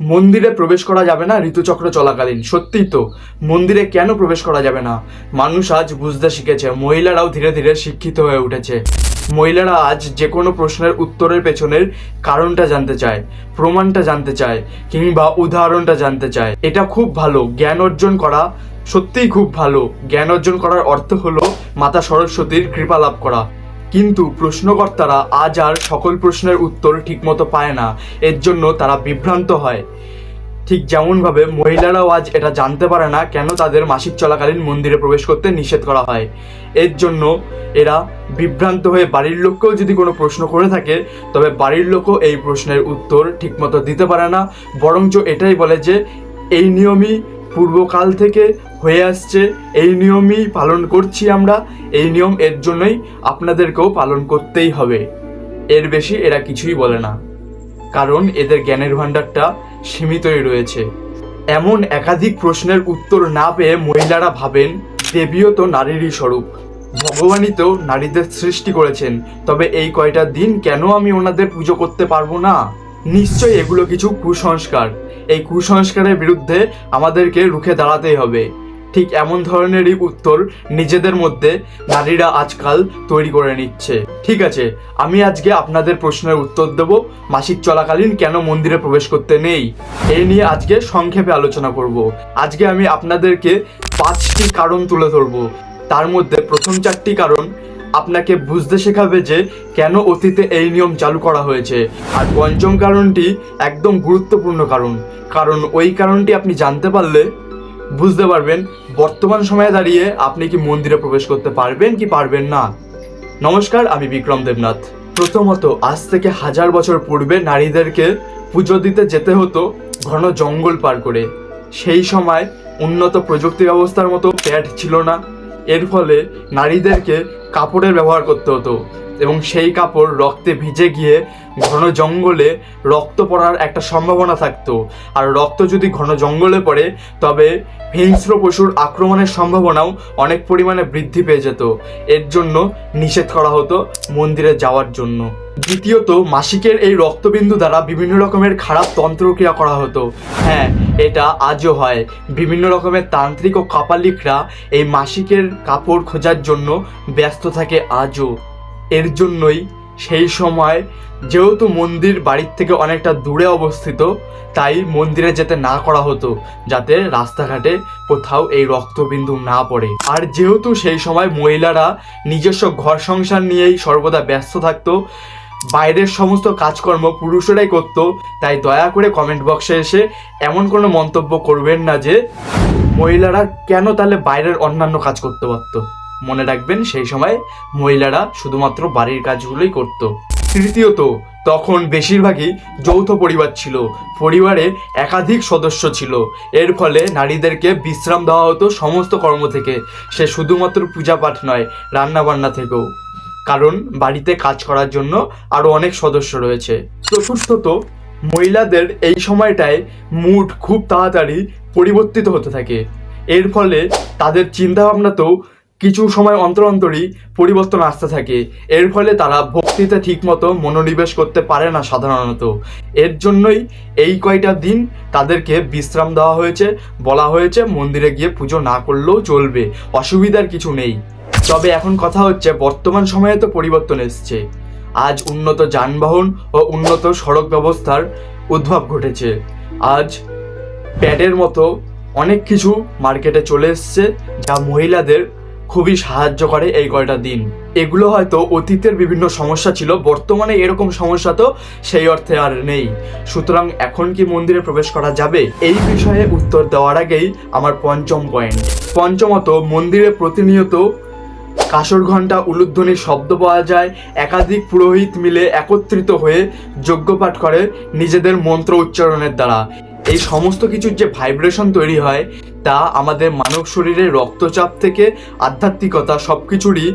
মন্দিরে প্রবেশ করা যাবে না ঋতুচক্র চলাকালীন। সত্যিই তো, মন্দিরে কেন প্রবেশ করা যাবে না? মানুষ আজ বুঝতে শিখেছে, মহিলারাও ধীরে ধীরে শিক্ষিত হয়ে উঠেছে। মহিলারা আজ যে কোনো প্রশ্নের উত্তরের পেছনের কারণটা জানতে চায়, প্রমাণটা জানতে চায়, কিংবা উদাহরণটা জানতে চায়। এটা খুব ভালো, জ্ঞান অর্জন করা সত্যিই খুব ভালো। জ্ঞান অর্জন করার অর্থ হলো মাতা সরস্বতীর কৃপা লাভ করা। কিন্তু প্রশ্নকর্তারা আজ আর সকল প্রশ্নের উত্তর ঠিকমতো পায় না। এর জন্য তারা বিভ্রান্ত হয়। ঠিক যেমনভাবে মহিলারাও আজ এটা জানতে পারে না কেন তাদের মাসিক চলাকালীন মন্দিরে প্রবেশ করতে নিষেধ করা হয়। এর জন্য এরা বিভ্রান্ত হয়ে বাড়ির লোককেও যদি কোনো প্রশ্ন করে থাকে, তবে বাড়ির লোকও এই প্রশ্নের উত্তর ঠিকমতো দিতে পারে না। বরঞ্চ এটাই বলে যে, এই নিয়মই পূর্বকাল থেকে হয়ে আসছে। এই নিয়মই পালন করছি আমরা। এই নিয়ম এর জন্যই আপনাদেরকেও পালন করতেই হবে। এর বেশি এরা কিছুই বলে না। কারণ এদের জ্ঞানের ভাণ্ডারটা সীমিতই রয়েছে। এমন একাধিক প্রশ্নের উত্তর না পেয়ে মহিলারা ভাবেন, দেবীও তো নারীরই স্বরূপ। ভগবানই তো নারীদের সৃষ্টি করেছেন। তবে এই কয়টা দিন কেন আমি ওনাদের পুজো করতে পারব না? নিশ্চয়ই এগুলো কিছু কুসংস্কার। এই কুসংস্কারের বিরুদ্ধে আমাদেরকে রুখে দাঁড়াতেই হবে। ঠিক এমন ধরনেরই উত্তর নিজেদের মধ্যে নারীরা আজকাল তৈরি করে নিচ্ছে। ঠিক আছে, আমি আজকে আপনাদের প্রশ্নের উত্তর দেব, মাসিক চলাকালীন কেন মন্দিরে প্রবেশ করতে নেই? এই নিয়ে আজকে সংক্ষেপে আলোচনা করব। আজকে আমি আপনাদেরকে পাঁচটি কারণ তুলে ধরবো। তার মধ্যে প্রথম চারটি কারণ আপনাকে বুঝতে শেখাবে যে কেন অতীতে এই নিয়ম চালু করা হয়েছে। আর পঞ্চম কারণটি একদম গুরুত্বপূর্ণ কারণ। কারণ ওই কারণটি আপনি জানতে পারলে বুঝতে পারবেন, বর্তমান সময়ে দাঁড়িয়ে আপনি কি মন্দিরে প্রবেশ করতে পারবেন কি পারবেন না? নমস্কার, আমি বিক্রম দেবনাথ। প্রথমত, আজ থেকে হাজার বছর পূর্বে নারীদেরকে পুজো দিতে যেতে হতো ঘন জঙ্গল পার করে। সেই সময় উন্নত প্রযুক্তি ব্যবস্থার মতো প্যাড ছিল না। এর ফলে নারীদেরকে কাপড়ের ব্যবহার করতে হতো। এবং সেই কাপড় রক্তে ভিজে গিয়ে ঘন জঙ্গলে রক্ত পড়ার একটা সম্ভাবনা থাকতো। আর রক্ত যদি ঘন জঙ্গলে পড়ে, তবে হিংস্র পশুর আক্রমণের সম্ভাবনাও অনেক পরিমাণে বৃদ্ধি পেয়ে যেত। এর জন্য নিষেধ করা হতো মন্দিরে যাওয়ার জন্য। দ্বিতীয়ত, মাসিকের এই রক্তবিন্দু দ্বারা বিভিন্ন রকমের খারাপ তন্ত্রক্রিয়া করা হতো। হ্যাঁ এটা আজও হয়। বিভিন্ন রকমের তান্ত্রিক ও কাপালিকরা এই মাসিকের কাপড় খোঁজার জন্য ব্যস্ত থাকে আজও। এর জন্যই সেই সময় যেহেতু মন্দির বাড়ির থেকে অনেকটা দূরে অবস্থিত, তাই মন্দিরে যেতে না করা হতো, যাতে রাস্তাঘাটে কোথাও এই রক্তবিন্দু না পড়ে। আর যেহেতু সেই সময় মহিলারা নিজস্ব ঘর সংসার নিয়েই সর্বদা ব্যস্ত থাকতো, বাইরের সমস্ত কাজকর্ম পুরুষেরাই করতো, তাই দয়া করে কমেন্ট বক্সে এসে এমন কোনো মন্তব্য করবেন না যে, মহিলারা কেন তাহলে বাইরের অন্যান্য কাজ করতে পারতো। মনে রাখবেন সেই সময় মহিলারা শুধুমাত্র বাড়ির কাজগুলোই করত। তৃতীয়ত, তখন বেশিরভাগই যৌথ পরিবার ছিল, পরিবারে একাধিক সদস্য ছিল। এর ফলে নারীদেরকে বিশ্রাম দেওয়া হতো সমস্ত কর্ম থেকে। সে শুধুমাত্র পূজা পাঠ নয়, রান্নাবান্না থেকেও। কারণ বাড়িতে কাজ করার জন্য আরও অনেক সদস্য রয়েছে। চতুর্থত, মহিলাদের এই সময়টায় মুড খুব তাড়াতাড়ি পরিবর্তিত হতে থাকে। এর ফলে তাদের চিন্তাভাবনাতেও কিছু সময় অন্তর অন্তরই পরিবর্তন আসতে থাকে। এর ফলে তারা ভক্তিতে ঠিকমতো মনোনিবেশ করতে পারে না সাধারণত। এর জন্যই এই কয়টা দিন তাদেরকে বিশ্রাম দেওয়া হয়েছে, বলা হয়েছে মন্দিরে গিয়ে পুজো না করলেও চলবে, অসুবিধার কিছু নেই। তবে এখন কথা হচ্ছে, বর্তমান সময়ে তো পরিবর্তন এসছে। আজ উন্নত যানবাহন ও উন্নত সড়ক ব্যবস্থার উদ্ভব ঘটেছে। আজ প্যাডের মতো অনেক কিছু মার্কেটে চলে এসছে, যা মহিলাদের খুবই সাহায্য করে এই কয়টা দিন। এগুলো হয়তো অতীতের বিভিন্ন সমস্যা ছিল, বর্তমানে এরকম সমস্যা তো সেই অর্থে আর নেই। সুতরাং এখন কি মন্দিরে প্রবেশ করা যাবে? এই বিষয়ে উত্তর দেওয়ার আগেই আমার পঞ্চম পয়েন্ট। পঞ্চমত, মন্দিরে প্রতিনিয়ত কাসর ঘণ্টা উলুধ্বনির শব্দ পাওয়া যায়। একাধিক পুরোহিত মিলে একত্রিত হয়ে যজ্ঞপাঠ করে নিজেদের মন্ত্র উচ্চারণের দ্বারা। এই সমস্ত কিছুর যে ভাইব্রেশন তৈরি হয়, তা আমাদের মানব শরীরের রক্তচাপ থেকে, আধ্যাত্মিকতা সব কিছুরই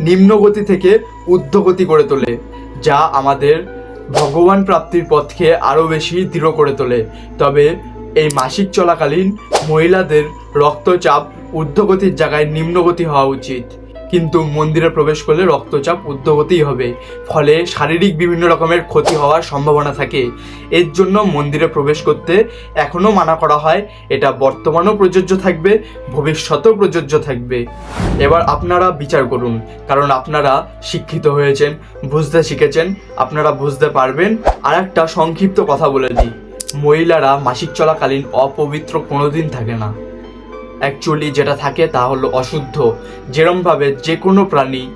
নিম্নগতি থেকে ঊর্ধ্বগতি করে তোলে, যা আমাদের ভগবান প্রাপ্তির পথকে আরও বেশি দৃঢ় করে তোলে। তবে এই মাসিক চলাকালীন মহিলাদের রক্তচাপ ঊর্ধ্বগতির জায়গায় নিম্নগতি হওয়া উচিত। কিন্তু মন্দিরে প্রবেশ করলে রক্তচাপ ঊর্ধ্বগতিই হবে। ফলে শারীরিক বিভিন্ন রকমের ক্ষতি হওয়ার সম্ভাবনা থাকে। এর জন্য মন্দিরে প্রবেশ করতে এখনও মানা করা হয়। এটা বর্তমানেও প্রযোজ্য থাকবে, ভবিষ্যতেও প্রযোজ্য থাকবে। এবার আপনারা বিচার করুন, কারণ আপনারা শিক্ষিত হয়েছেন, বুঝতে শিখেছেন, আপনারা বুঝতে পারবেন। আর একটা সংক্ষিপ্ত কথা বলে দিই। মহিলারা মাসিক চলাকালীন অপবিত্র কোনোদিন থাকে না। অ্যাকচুয়ালি যেটা থাকে তা হলো অশুদ্ধ। যেরমভাবে যে কোনো প্রাণী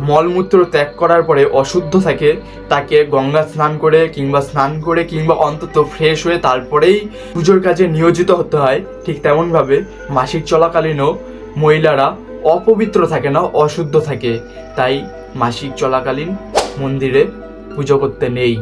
মলমূত্র ত্যাগ করার পরে অশুদ্ধ থাকে, তাকে গঙ্গা স্নান করে কিংবা স্নান করে কিংবা অন্তত ফ্রেশ হয়ে তারপরেই পুজোর কাজে নিয়োজিত হতে হয়। ঠিক তেমনভাবে মাসিক চলাকালীনও মহিলারা অপবিত্র থাকে না, অশুদ্ধ থাকে। তাই মাসিক চলাকালীন মন্দিরে পুজো করতে নেই।